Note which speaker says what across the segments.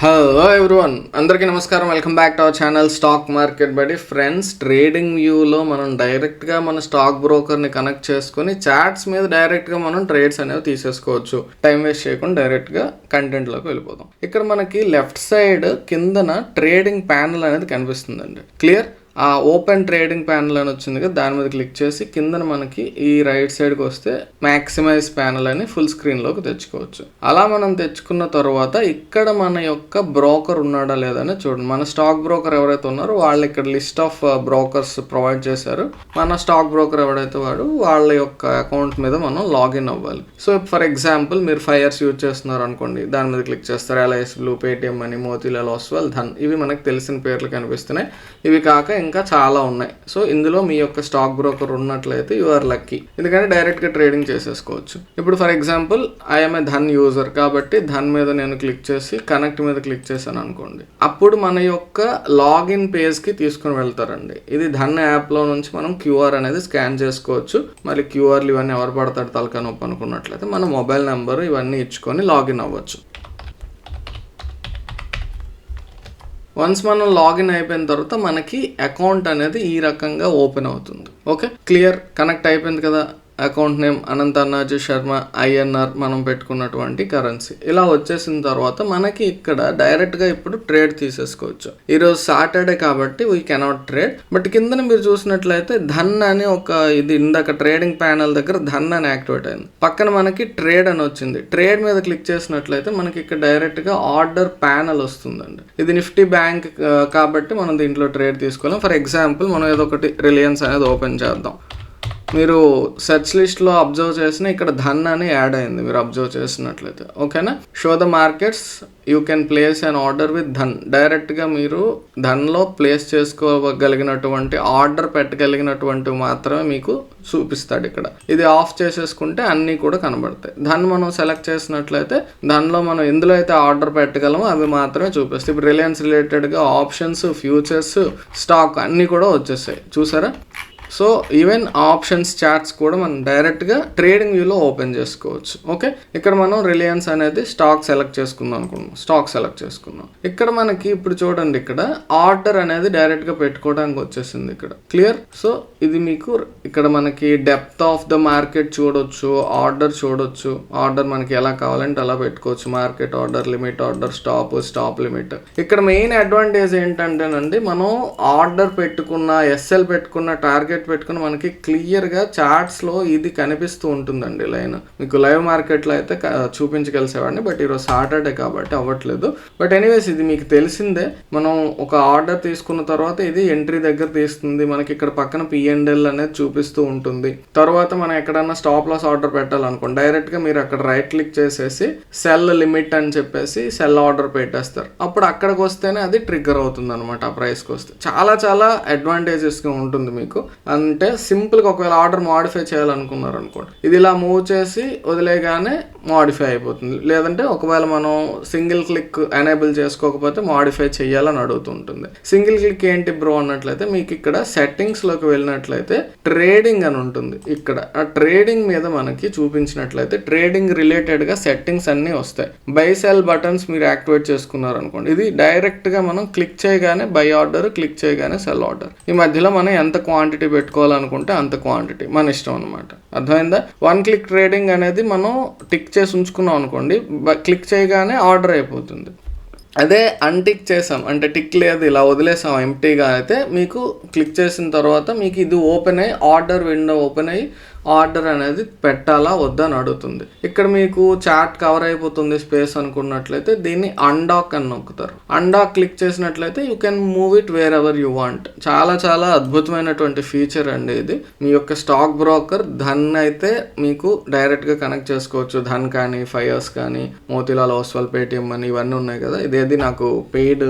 Speaker 1: Hello everyone అందరికీ నమస్కారం. Welcome back to our channel stock market బడి ఫ్రెండ్స్ ట్రేడింగ్ వ్యూలో మనం డైరెక్ట్గా మన స్టాక్ బ్రోకర్ని కనెక్ట్ చేసుకొని చాట్స్ మీద డైరెక్ట్గా మనం ట్రేడ్స్ అనేవి తీసేసుకోవచ్చు. టైం వేస్ట్ చేయకుండా డైరెక్ట్గా కంటెంట్లోకి వెళ్ళిపోదాం. ఇక్కడ మనకి లెఫ్ట్ సైడ్ కిందన ట్రేడింగ్ ప్యానల్ అనేది కనిపిస్తుందండి. క్లియర్ ఓపెన్ ట్రేడింగ్ ప్యానల్ అని వచ్చింది కదా దాని మీద క్లిక్ చేసి కింద మనకి ఈ రైట్ సైడ్కి వస్తే మ్యాక్సిమైజ్ ప్యానల్ అని ఫుల్ స్క్రీన్లోకి తెచ్చుకోవచ్చు. అలా మనం తెచ్చుకున్న తర్వాత ఇక్కడ మన యొక్క బ్రోకర్ ఉన్నాడా లేదా అని చూడండి. మన స్టాక్ బ్రోకర్ ఎవరైతే ఉన్నారో వాళ్ళు ఇక్కడ లిస్ట్ ఆఫ్ బ్రోకర్స్ ప్రొవైడ్ చేశారు. మన స్టాక్ బ్రోకర్ ఎవడైతే వాడు వాళ్ళ యొక్క అకౌంట్ మీద మనం లాగిన్ అవ్వాలి. సో ఫర్ ఎగ్జాంపుల్ మీరు ఫైవ్ ఇయర్స్ యూజ్ చేస్తున్నారు అనుకోండి దాని మీద క్లిక్ చేస్తారు. ఎల్ఐఎస్ బ్లూ పేటిఎం అని మోతీలాల్ ఓస్వాల్ ధన్ ఇవి మనకు తెలిసిన పేర్లు కనిపిస్తున్నాయి. ఇవి కాక ఇంకా చాలా ఉన్నాయి. సో ఇందులో మీ యొక్క స్టాక్ బ్రోకర్ ఉన్నట్లయితే యు ఆర్ లక్కీ ఎందుకంటే డైరెక్ట్గా ట్రేడింగ్ చేసేసుకోవచ్చు. ఇప్పుడు for example I'm a Dhan user కాబట్టి ధన్ మీద నేను క్లిక్ చేసి కనెక్ట్ మీద క్లిక్ చేశాను అనుకోండి. అప్పుడు మన యొక్క లాగిన్ పేజ్కి తీసుకుని వెళ్తారండి. ఇది ధన్ యాప్లో నుంచి మనం క్యూఆర్ అనేది స్కాన్ చేసుకోవచ్చు. మరి క్యూఆర్లు ఇవన్నీ ఎవరు పడతాడు తలకా నొప్పి అనుకున్నట్లయితే మన మొబైల్ నెంబర్ ఇవన్నీ ఇచ్చుకొని లాగిన్ అవ్వచ్చు. వన్స్ మనం లాగిన్ అయిపోయిన తర్వాత మనకి అకౌంట్ అనేది ఈ రకంగా ఓపెన్ అవుతుంది. ఓకే క్లియర్ కనెక్ట్ అయిపోయింది కదా? Account name Ananta Annaji Sharma INR మనం పెట్టుకున్నటువంటి కరెన్సీ. ఇలా వచ్చేసిన తర్వాత మనకి ఇక్కడ డైరెక్ట్గా ఇప్పుడు ట్రేడ్ తీసేసుకోవచ్చు. ఈరోజు సాటర్డే కాబట్టి వీ కెనాట్ ట్రేడ్. బట్ కిందన మీరు చూసినట్లయితే ధన్ అని ఒక ఇది ఇందాక ట్రేడింగ్ ప్యానల్ దగ్గర ధన్ అని యాక్టివేట్ అయింది. పక్కన మనకి ట్రేడ్ అని వచ్చింది. ట్రేడ్ మీద క్లిక్ చేసినట్లయితే మనకి ఇక్కడ డైరెక్ట్గా ఆర్డర్ ప్యానల్ వస్తుందండి. ఇది నిఫ్టీ బ్యాంక్ కాబట్టి మనం దీంట్లో ట్రేడ్ తీసుకోలేం. ఫర్ ఎగ్జాంపుల్ మనం ఏదో ఒకటి రిలయన్స్ అనేది ఓపెన్ చేద్దాం. మీరు సెర్చ్ లిస్ట్లో అబ్జర్వ్ చేసిన ఇక్కడ ధన్ అని యాడ్ అయింది. మీరు అబ్జర్వ్ చేసినట్లయితే. ఓకేనా? Show the markets you can place an order with Dhan. డైరెక్ట్గా మీరు ధన్లో ప్లేస్ చేసుకోగలిగినటువంటి ఆర్డర్ పెట్టగలిగినటువంటి మాత్రమే మీకు చూపిస్తాడు ఇక్కడ. ఇది ఆఫ్ చేసేసుకుంటే అన్నీ కూడా కనబడతాయి. ధన్ మనం సెలెక్ట్ చేసినట్లయితే దానిలో మనం ఎందులో అయితే ఆర్డర్ పెట్టగలమో అవి మాత్రమే చూపిస్తాయి. ఇప్పుడు రిలయన్స్ రిలేటెడ్గా ఆప్షన్స్ ఫ్యూచర్స్ స్టాక్ అన్నీ కూడా వచ్చేసాయి చూసారా? సో ఈవెన్ ఆప్షన్స్ చార్ట్స్ కూడా మనం డైరెక్ట్గా ట్రేడింగ్ వ్యూలో ఓపెన్ చేసుకోవచ్చు. ఓకే? ఇక్కడ మనం రిలయన్స్ అనేది స్టాక్ సెలెక్ట్ చేసుకుందాం అనుకున్నాం. స్టాక్ సెలెక్ట్ చేసుకుందాం ఇక్కడ మనకి ఇప్పుడు చూడండి ఇక్కడ ఆర్డర్ అనేది డైరెక్ట్గా పెట్టుకోవడానికి వచ్చేసింది ఇక్కడ. క్లియర్? సో ఇది మీకు ఇక్కడ మనకి డెప్త్ ఆఫ్ ద మార్కెట్ చూడొచ్చు ఆర్డర్ చూడొచ్చు. ఆర్డర్ మనకి ఎలా కావాలంటే అలా పెట్టుకోవచ్చు. Market order limit order stop stop limit. ఇక్కడ మెయిన్ అడ్వాంటేజ్ ఏంటంటేనండి మనం ఆర్డర్ పెట్టుకున్న ఎస్ఎల్ పెట్టుకున్న టార్గెట్ పెట్టుకుని మనకి క్లియర్గా చార్ట్స్లో ఇది కనిపిస్తూ ఉంటుందండి లైన్. మీకు లైవ్ మార్కెట్లో అయితే చూపించగలిసేవాడిని బట్ ఈరోజు సాటర్డే కాబట్టి అవ్వట్లేదు. బట్ ఎనీవేస్ ఇది మీకు తెలిసిందే మనం ఒక ఆర్డర్ తీసుకున్న తర్వాత ఇది ఎంట్రీ దగ్గర తీస్తుంది మనకి ఇక్కడ పక్కన పిఎన్ఎల్ అనేది చూపిస్తూ ఉంటుంది. తర్వాత మనం ఎక్కడన్నా స్టాప్ లాస్ ఆర్డర్ పెట్టాలనుకోండి డైరెక్ట్గా మీరు అక్కడ రైట్ క్లిక్ చేసేసి సెల్ లిమిట్ అని చెప్పేసి సెల్ ఆర్డర్ పెట్టేస్తారు. అప్పుడు అక్కడికి వస్తేనే అది ట్రిగ్గర్ అవుతుంది అనమాట ఆ ప్రైస్కి వస్తే. చాలా చాలా అడ్వాంటేజెస్గా ఉంటుంది మీకు. అంటే సింపుల్గా ఒకవేళ ఆర్డర్ మాడిఫై చేయాలనుకున్నారు అనుకోండి ఇది ఇలా మూవ్ చేసి వదిలేగానే మాడిఫై అయిపోతుంది. లేదంటే ఒకవేళ మనం సింగిల్ క్లిక్ ఎనేబుల్ చేసుకోకపోతే మాడిఫై చేయాలని అడుగుతుంటుంది. సింగిల్ క్లిక్ ఏంటి బ్రో అన్నట్లయితే మీకు ఇక్కడ సెట్టింగ్స్లోకి వెళ్ళినట్లయితే ట్రేడింగ్ అని ఉంటుంది. ఇక్కడ ఆ ట్రేడింగ్ మీద మనకి చూపించినట్లయితే ట్రేడింగ్ రిలేటెడ్గా సెట్టింగ్స్ అన్నీ వస్తాయి. బై సెల్ బటన్స్ మీరు యాక్టివేట్ చేసుకున్నారు అనుకోండి ఇది డైరెక్ట్గా మనం క్లిక్ చేయగానే బై ఆర్డర్ క్లిక్ చేయగానే సెల్ ఆర్డర్. ఈ మధ్యలో మనం ఎంత క్వాంటిటీ పెట్టుకోవాలనుకుంటే అంత క్వాంటిటీ మన ఇష్టం అనమాట అర్థమైందా? వన్ క్లిక్ ట్రేడింగ్ అనేది మనం టిక్ చేసి ఉంచుకున్నాం అనుకోండి క్లిక్ చేయగానే ఆర్డర్ అయిపోతుంది. అదే అన్టిక్ చేసాం. అంటే టిక్ లేదు ఇలా వదిలేసాం ఎంటీగా అయితే మీకు క్లిక్ చేసిన తర్వాత మీకు ఇది ఓపెన్ అయ్యి ఆర్డర్ విండో ఓపెన్ అయ్యి ఆర్డర్ అనేది పెట్టాలా వద్దా అని అడుగుతుంది. ఇక్కడ మీకు చాట్ కవర్ అయిపోతుంది స్పేస్ అనుకున్నట్లయితే దీన్ని అన్డాక్ అని నొక్కుతారు. అన్డాక్ క్లిక్ చేసినట్లయితే you can move it wherever you want చాలా చాలా అద్భుతమైనటువంటి ఫీచర్ అండి ఇది. మీ యొక్క స్టాక్ బ్రోకర్ ధన్ అయితే మీకు డైరెక్ట్గా కనెక్ట్ చేసుకోవచ్చు. ధన్ కానీ ఫైర్స్ కానీ మోతిలాల్ ఓస్వాల్ పేటిఎం అని ఇవన్నీ ఉన్నాయి కదా. ఇదేది నాకు పెయిడ్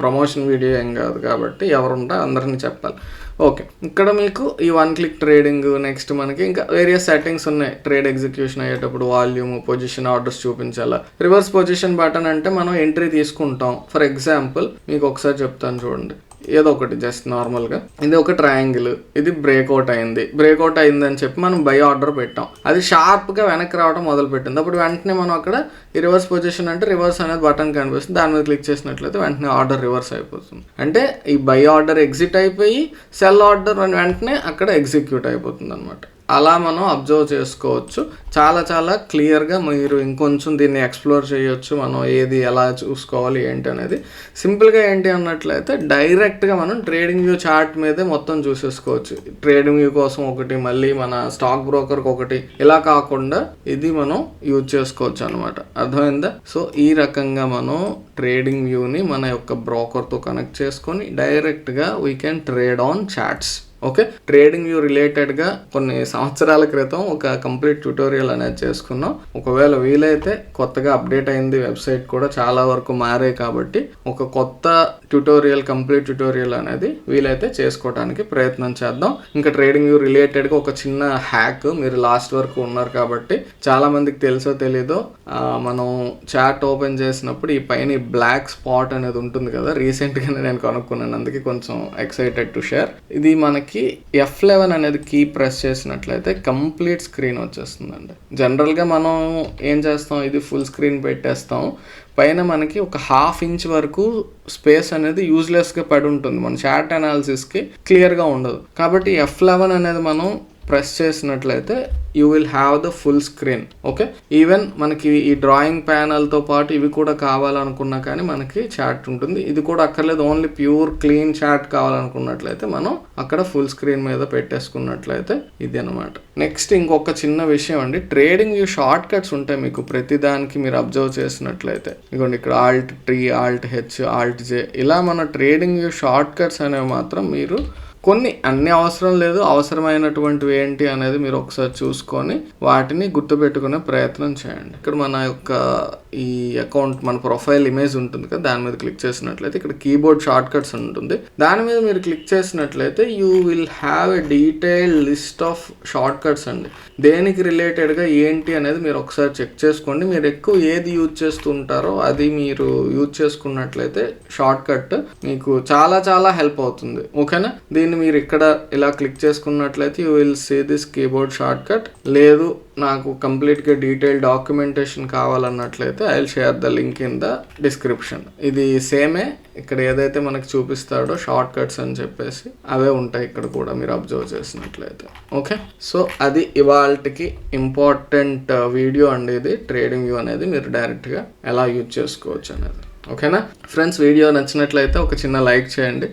Speaker 1: ప్రమోషన్ వీడియో ఏం కాదు కాబట్టి ఎవరుంటే అందరినీ చెప్పాలి. ఓకే. ఇక్కడ మీకు ఈ వన్ క్లిక్ ట్రేడింగ్ నెక్స్ట్ మనకి ఇంకా వేరియస్ సెట్టింగ్స్ ఉన్నాయి. ట్రేడ్ ఎగ్జిక్యూషన్ అయ్యేటప్పుడు వాల్యూమ్ పొజిషన్ ఆర్డర్స్ చూపించాలా. రివర్స్ పొజిషన్ బటన్ అంటే మనం ఎంట్రీ తీసుకుంటాం. ఫర్ ఎగ్జాంపుల్ మీకు ఒకసారి చెప్తాను చూడండి. ఏదో ఒకటి జస్ట్ నార్మల్గా ఇది ఒక ట్రయాంగిల్ ఇది బ్రేక్అవుట్ అయింది. బ్రేక్అవుట్ అయింది అని చెప్పి మనం బై ఆర్డర్ పెట్టాం. అది షార్ప్గా వెనక్కి రావడం మొదలు పెట్టింది అప్పుడు వెంటనే మనం అక్కడ ఈ రివర్స్ పొజిషన్ అంటే రివర్స్ అనేది బటన్ కనిపిస్తుంది. దాని మీద క్లిక్ చేసినట్లయితే వెంటనే ఆర్డర్ రివర్స్ అయిపోతుంది. అంటే ఈ బై ఆర్డర్ ఎగ్జిట్ అయిపోయి సెల్ ఆర్డర్ వెంటనే అక్కడ ఎగ్జిక్యూట్ అయిపోతుంది అనమాట అలా మనం అబ్జర్వ్ చేసుకోవచ్చు. చాలా చాలా క్లియర్గా మీరు ఇంకొంచెం దీన్ని ఎక్స్ప్లోర్ చేయొచ్చు. మనం ఏది ఎలా చూసుకోవాలి ఏంటి అనేది. సింపుల్గా ఏంటి అన్నట్లయితే డైరెక్ట్గా మనం ట్రేడింగ్ వ్యూ చార్ట్ మీదే మొత్తం చూసేసుకోవచ్చు. ట్రేడింగ్ వ్యూ కోసం ఒకటి మళ్ళీ మన స్టాక్ బ్రోకర్కి ఒకటి. ఇలా కాకుండా ఇది మనం యూజ్ చేసుకోవచ్చు అనమాట అర్థమైందా? సో ఈ రకంగా మనం ట్రేడింగ్ వ్యూని మన యొక్క బ్రోకర్తో కనెక్ట్ చేసుకొని డైరెక్ట్గా we can trade on charts okay? Trading view రిలేటెడ్గా కొన్ని సంవత్సరాల క్రితం ఒక కంప్లీట్ ట్యూటోరియల్ అనేది చేసుకున్నాం. ఒకవేళ వీలైతే కొత్తగా అప్డేట్ అయింది వెబ్సైట్ కూడా చాలా వరకు మారాయి కాబట్టి ఒక కొత్త ట్యూటోరియల్ కంప్లీట్ ట్యూటోరియల్ అనేది వీలైతే చేసుకోవడానికి ప్రయత్నం చేద్దాం. ఇంకా ట్రేడింగ్ వ్యూ రిలేటెడ్గా ఒక చిన్న హ్యాక్ మీరు లాస్ట్ వరకు ఉన్నారు కాబట్టి చాలా మందికి తెలుసో తెలీదో మనం చాట్ ఓపెన్ చేసినప్పుడు ఈ పైన బ్లాక్ స్పాట్ అనేది ఉంటుంది కదా రీసెంట్గానే నేను కనుక్కున్నాను అందుకే కొంచెం ఎక్సైటెడ్ టు షేర్ ఇది మనకి ఎఫ్ లెవెన్ అనేది కీ ప్రెస్ చేసినట్లయితే కంప్లీట్ స్క్రీన్ వచ్చేస్తుందండి. జనరల్గా మనం ఏం చేస్తాం? ఇది ఫుల్ స్క్రీన్ పెట్టేస్తాం. పైన మనకి ఒక హాఫ్ ఇంచ్ వరకు స్పేస్ అనేది యూజ్లెస్గా పడి ఉంటుంది. మన షార్ట్ అనాలిసిస్కి క్లియర్గా ఉండదు. కాబట్టి ఎఫ్ లెవెన్ అనేది మనం ప్రెస్ చేసినట్లయితే you will have the full screen okay even మనకి ఈ డ్రాయింగ్ ప్యానల్తో పాటు ఇవి కూడా కావాలనుకున్నా కానీ మనకి చాట్ ఉంటుంది. ఇది కూడా అక్కర్లేదు ఓన్లీ ప్యూర్ క్లీన్ చాట్ కావాలనుకున్నట్లయితే మనం అక్కడ ఫుల్ స్క్రీన్ మీద పెట్టేసుకున్నట్లయితే ఇది అనమాట నెక్స్ట్ ఇంకొక చిన్న విషయం అండి. ట్రేడింగ్ షార్ట్ కట్స్ ఉంటాయి మీకు ప్రతిదానికి మీరు అబ్జర్వ్ చేసినట్లయితే ఇదిగోండి ఇక్కడ alt three alt H alt J ఇలా మన ట్రేడింగ్ షార్ట్ కట్స్ అనేవి మాత్రం మీరు కొన్ని అన్ని అవసరం లేదు అవసరమైనటువంటివి ఏంటి అనేది మీరు ఒకసారి చూసుకొని వాటిని గుర్తుపెట్టుకునే ప్రయత్నం చేయండి. ఇక్కడ మన యొక్క ఈ అకౌంట్ మన ప్రొఫైల్ ఇమేజ్ ఉంటుంది కదా దాని మీద క్లిక్ చేసినట్లయితే ఇక్కడ కీబోర్డ్ షార్ట్ కట్స్ ఉంటుంది. దాని మీద మీరు క్లిక్ చేసినట్లయితే you will have a detail list of shortcuts అండి. దేనికి రిలేటెడ్గా ఏంటి అనేది మీరు ఒకసారి చెక్ చేసుకోండి. మీరు ఎక్కువ ఏది యూజ్ చేస్తుంటారో అది మీరు యూజ్ చేసుకున్నట్లయితే షార్ట్ కట్ మీకు చాలా చాలా హెల్ప్ అవుతుంది. ఓకేనా? దీన్ని మీరు ఇక్కడ ఇలా క్లిక్ చేసుకున్నట్లయితే you will see this keyboard shortcut లేదు నాకు కంప్లీట్గా detail documentation కావాలన్నట్లయితే I will share the link in the description ఇది సేమే ఇక్కడ ఏదైతే మనకు చూపిస్తాడో షార్ట్ కట్స్ అని చెప్పేసి అవే ఉంటాయి ఇక్కడ కూడా మీరు అబ్జర్వ్ చేసినట్లయితే. ఓకే సో అది ఇవాళకి ఇంపార్టెంట్ వీడియో అండి ఇది. ట్రేడింగ్ వ్యూ అనేది మీరు డైరెక్ట్గా ఎలా యూజ్ చేసుకోవచ్చు అనేది. ఓకేనా? ఫ్రెండ్స్ వీడియో నచ్చినట్లయితే ఒక చిన్న లైక్ చేయండి.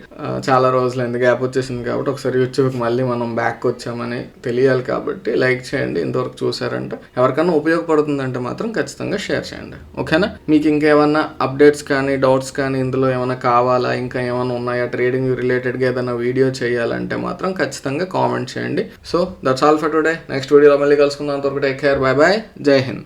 Speaker 1: చాలా రోజులైంది గ్యాప్ వచ్చేసింది కాబట్టి ఒకసారి యూట్యూబ్కి మళ్ళీ మనం బ్యాక్ వచ్చామని తెలియాలి కాబట్టి లైక్ చేయండి. ఇంతవరకు చూసారంటే ఎవరికైనా ఉపయోగపడుతుందంటే మాత్రం ఖచ్చితంగా షేర్ చేయండి. ఓకేనా? మీకు ఇంకేమన్నా అప్డేట్స్ కానీ డౌట్స్ కానీ ఇందులో ఏమైనా కావాలా? ఇంకా ఏమైనా ఉన్నాయా? ట్రేడింగ్ రిలేటెడ్గా ఏదైనా వీడియో చేయాలంటే మాత్రం ఖచ్చితంగా కామెంట్ చేయండి. So that's all for today next వీడియోలో మళ్ళీ కలుసుకుందాం. అంతవరకు టేక్ కేర్ బాయ్ బాయ్ జై హింద్.